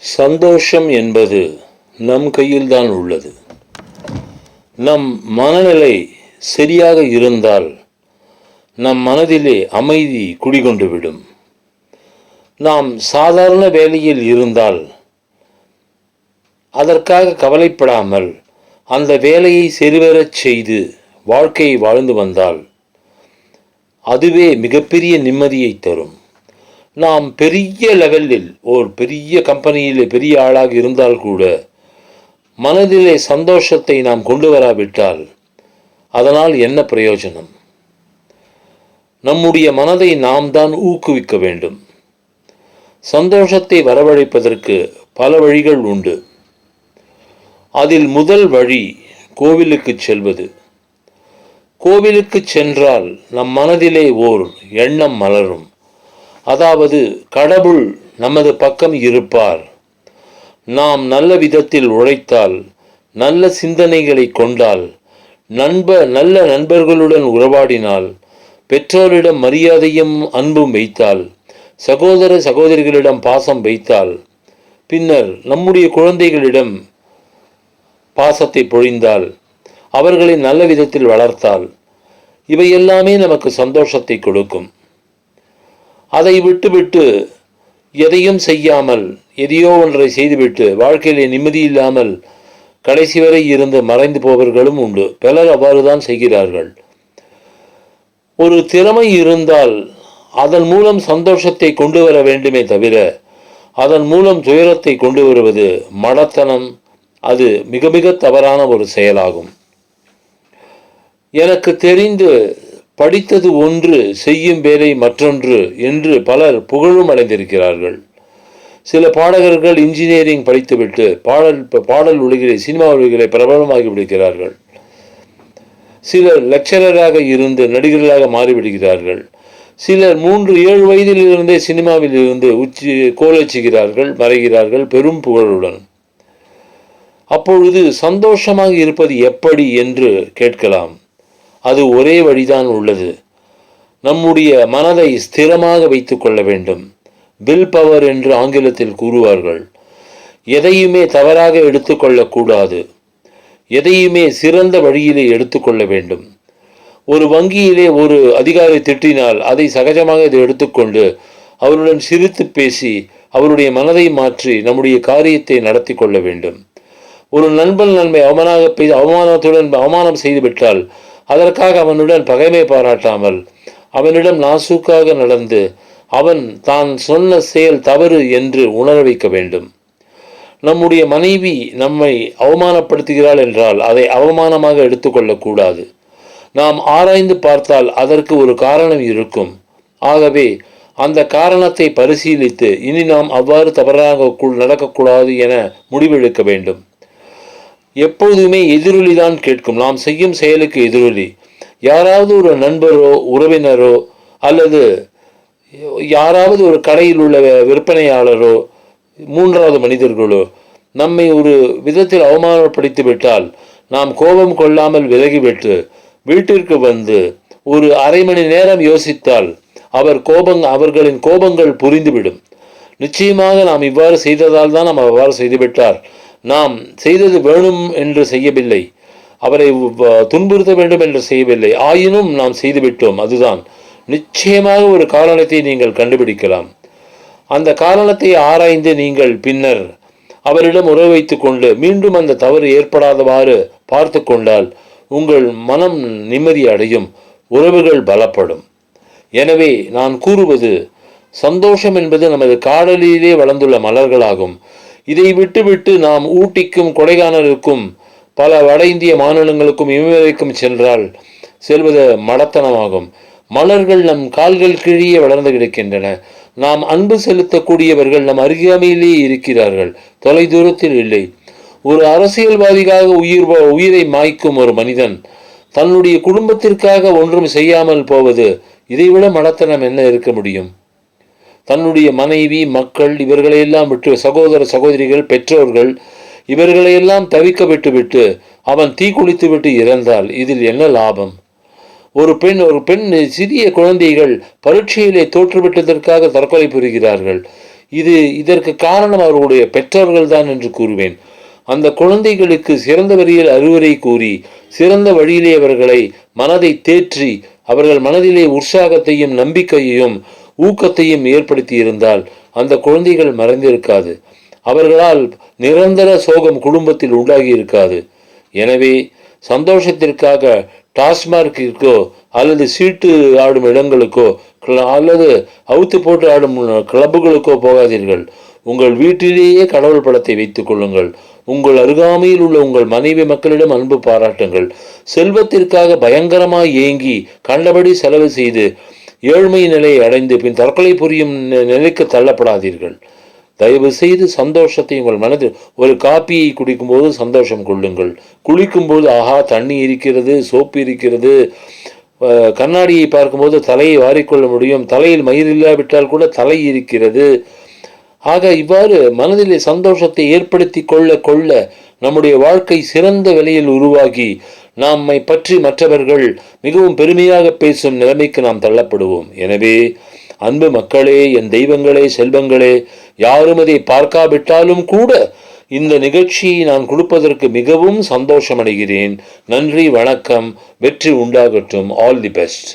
சந்தோஷம் என்பது நம் கையில்தான் உள்ளது. நம் மனநிலை சரியாக இருந்தால் நம் மனதிலே அமைதி குடிகொண்டு விடும். நாம் சாதாரண வேலையில் இருந்தால் அதற்காக கவலைப்படாமல் அந்த வேலையை சரிவரச் செய்து வாழ்க்கையை வாழ்ந்து வந்தால் அதுவே மிகப்பெரிய நிம்மதியை தரும். நாம் பெரிய லெவலில் ஒரு பெரிய கம்பெனியில் பெரிய ஆளாக இருந்தால் கூட மனதிலே சந்தோஷத்தை நாம் கொண்டு வராவிட்டால் அதனால் என்ன பிரயோஜனம்? நம்முடைய மனதை நாம் தான் ஊக்குவிக்க வேண்டும். சந்தோஷத்தை வரவழைப்பதற்கு பல வழிகள் உண்டு. அதில் முதல் வழி கோவிலுக்கு செல்வது. கோவிலுக்கு சென்றால் நம் மனதிலே ஓர் எண்ணம் மலரும். அதாவது கடவுள் நமது பக்கம் இருப்பார். நாம் நல்ல விதத்தில் உழைத்தால் நல்ல சிந்தனைகளை கொண்டால் நண்ப நல்ல நண்பர்களுடன் உறவாடினால் பெற்றோரிடம் மரியாதையும் அன்பும் வைத்தால் சகோதர சகோதரிகளிடம் பாசம் வைத்தால் பின்னர் நம்முடைய குழந்தைகளிடம் பாசத்தை பொழிந்தால் அவர்களை நல்ல விதத்தில் வளர்த்தால் இவையெல்லாமே நமக்கு சந்தோஷத்தை கொடுக்கும். அதை விட்டுவிட்டு எதையும் செய்யாமல் எதையோ ஒன்றை செய்துவிட்டு வாழ்க்கையிலே நிம்மதி இல்லாமல் கடைசி வரை இருந்து மறைந்து போவர்களும் உண்டு. பலர் அவ்வாறு தான் செய்கிறார்கள். ஒரு திறமை இருந்தால் அதன் மூலம் சந்தோஷத்தை கொண்டு வர வேண்டுமே தவிர அதன் மூலம் துயரத்தை கொண்டு வருவது மடத்தனம். அது மிக மிக தவறான ஒரு செயலாகும். எனக்கு தெரிந்து படித்தது ஒன்று செய்யும் வேலை மற்றொன்று என்று பலர் புகழும் அடைந்திருக்கிறார்கள். சில பாடகர்கள் இன்ஜினியரிங் படித்துவிட்டு பாடல் பாடல் உலகிலே சினிமா உலகிலே பிரபலமாகி விடுகிறார்கள். சிலர் லெக்சரராக இருந்து நடிகர்களாக மாறிவிடுகிறார்கள். சிலர் மூன்று ஏழு வயதிலிருந்தே சினிமாவில் இருந்து உச்சி கோலச்சுகிறார்கள் மறைகிறார்கள் பெரும் புகழுடன். அப்பொழுது சந்தோஷமாக இருப்பது எப்படி என்று கேட்கலாம். அது ஒரே வழிதான் உள்ளது. நம்முடைய மனதை ஸ்திரமாக வைத்துக் கொள்ள வேண்டும். வில் பவர் என்று ஆங்கிலத்தில் கூறுவார்கள். எதையுமே தவறாக எடுத்துக்கொள்ளக்கூடாது எதையுமே சிறந்த வழியிலே எடுத்துக்கொள்ள வேண்டும். ஒரு வங்கியிலே ஒரு அதிகாரி திட்டினால் அதை சகஜமாக இதை எடுத்துக்கொண்டு அவருடன் சிரித்து பேசி அவருடைய மனதை மாற்றி நம்முடைய காரியத்தை நடத்தி கொள்ள வேண்டும். ஒரு நண்பன் நன்மை அவமானாக பெய்து அவமானத்துடன் அவமானம் செய்துவிட்டால் அதற்காக அவனுடன் பகைமை பாராட்டாமல் அவனிடம் நாசூக்காக நடந்து அவன் தான் சொன்ன செயல் தவறு என்று உணர வைக்க வேண்டும். நம்முடைய மனைவி நம்மை அவமானப்படுத்துகிறாள் என்றால் அதை அவமானமாக எடுத்துக்கொள்ளக்கூடாது நாம் ஆராய்ந்து பார்த்தால் அதற்கு ஒரு காரணம் இருக்கும். ஆகவே அந்த காரணத்தை பரிசீலித்து இனி நாம் அவ்வாறு தவறாக நடக்கக்கூடாது என முடிவெடுக்க வேண்டும். எப்பொழுதுமே எதிரொலி தான் கேட்கும். நாம் செய்யும் செயலுக்கு எதிரொலி. யாராவது ஒரு நண்பரோ உறவினரோ அல்லது யாராவது ஒரு கடையில் உள்ள விற்பனையாளரோ மூன்றாவது மனிதர்களோ நம்மை ஒரு விதத்தில் அவமானப்படுத்தி விட்டால் நாம் கோபம் கொள்ளாமல் விலகிவிட்டு வீட்டிற்கு வந்து ஒரு அரை மணி நேரம் யோசித்தால் அவர் கோபங் அவர்களின் கோபங்கள் புரிந்துவிடும். நிச்சயமாக நாம் இவ்வாறு செய்ததால் தான் நாம் அவ்வாறு செய்துவிட்டார். நாம் செய்தது வேணும் என்று செய்யவில்லை. அவரை துன்புறுத்த வேண்டும் என்று செய்யவில்லை. ஆயினும் நாம் செய்துவிட்டோம் அதுதான். நிச்சயமாக ஒரு காரணத்தை நீங்கள் கண்டுபிடிக்கலாம். அந்த காரணத்தை ஆராய்ந்து நீங்கள் பின்னர் அவரிடம் உறவு வைத்து கொண்டு மீண்டும் அந்த தவறு ஏற்படாதவாறு பார்த்து கொண்டால் உங்கள் மனம் நிம்மதி அடையும். உறவுகள் பலப்படும். எனவே நான் கூறுவது சந்தோஷம் என்பது நமது காடலிலே வளர்ந்துள்ள மலர்களாகும். இதை விட்டுவிட்டு நாம் ஊட்டிக்கும் கொடைக்கானலுக்கும் பல வட இந்திய மாநிலங்களுக்கும் இமயமலைக்கும் சென்றால் செல்வது மடத்தனமாகும். மலர்கள் நம் கால்கள் கீழே வளர்ந்து கிடக்கின்றன. நாம் அன்பு செலுத்தக்கூடியவர்கள் நம் அருகாமையிலேயே இருக்கிறார்கள். தொலை தூரத்தில் இல்லை. ஒரு அரசியல்வாதிக்காக உயிர் உயிரை மாய்க்கும் ஒரு மனிதன் தன்னுடைய குடும்பத்திற்காக ஒன்றும் செய்யாமல் போவது இதைவிட மடத்தனம் என்ன இருக்க முடியும்? தன்னுடைய மனைவி மக்கள் இவர்களையெல்லாம் விட்டு சகோதர சகோதரிகள் பெற்றோர்கள் இவர்களையெல்லாம் தவிக்க விட்டுவிட்டு அவன் தீ குளித்து விட்டு இறந்தால் இதில் என்ன லாபம்? ஒரு பெண் ஒரு பெண் சிறிய குழந்தைகள் பரீட்சையிலே தோற்றுவிட்டதற்காக தற்கொலை புரிகிறார்கள். இது இதற்கு காரணம் அவர்களுடைய பெற்றோர்கள் தான் என்று கூறுவேன். அந்த குழந்தைகளுக்கு சிறந்த வழியில் அறிவுரை கூறி சிறந்த வழியிலே அவர்களை மனதை தேற்றி அவர்கள் மனதிலே உற்சாகத்தையும் நம்பிக்கையையும் ஊக்கத்தையும் ஏற்படுத்தி இருந்தால் அந்த குழந்தைகள் மறைந்திருக்காது. அவர்களால் நிரந்தர சோகம் குடும்பத்தில் உண்டாகி இருக்காது எனவே சந்தோஷத்திற்காக டாஸ்மார்க்கிற்கோ அல்லது சீட்டு ஆடும் இடங்களுக்கோ அல்லது அவுத்து போட்டு ஆடும் கிளப்புகளுக்கோ போகாதீர்கள். உங்கள் வீட்டிலேயே கடவுள் படத்தை வைத்துக் கொள்ளுங்கள். உங்கள் அருகாமையில் உள்ள உங்கள் மனைவி மக்களிடம் அன்பு பாராட்டுங்கள். செல்வத்திற்காக பயங்கரமாய் ஏங்கி கண்டபடி செலவு செய்து ஏழ்மை நிலையை அடைந்து பின் தற்கொலை புரியும் நிலைக்கு தள்ளப்படாதீர்கள். தயவு செய்து சந்தோஷத்தை உங்கள் மனதில் ஒரு காப்பியை குடிக்கும்போது சந்தோஷம் கொள்ளுங்கள். குளிக்கும்போது ஆஹா தண்ணி இருக்கிறது சோப்பு இருக்கிறது. அஹ், கண்ணாடியை பார்க்கும்போது தலையை வாரிக்கொள்ள முடியும். தலையில் மயிர் இல்லாவிட்டால் கூட தலை இருக்கிறது. ஆக இவ்வாறு மனதிலே சந்தோஷத்தை ஏற்படுத்தி கொள்ள கொள்ள நம்முடைய வாழ்க்கை சிறந்த விலையில் உருவாகி நம்மை பற்றி மற்றவர்கள் மிகவும் பெருமையாக பேசும் நிலைமைக்கு நாம் தள்ளப்படுவோம். எனவே அன்பு மக்களே என் தெய்வங்களே செல்வங்களே யாரும் அதை பார்க்காவிட்டாலும் கூட இந்த நிகழ்ச்சியை நான் கொடுப்பதற்கு மிகவும் சந்தோஷமடைகிறேன். நன்றி வணக்கம் வெற்றி உண்டாகட்டும். All the best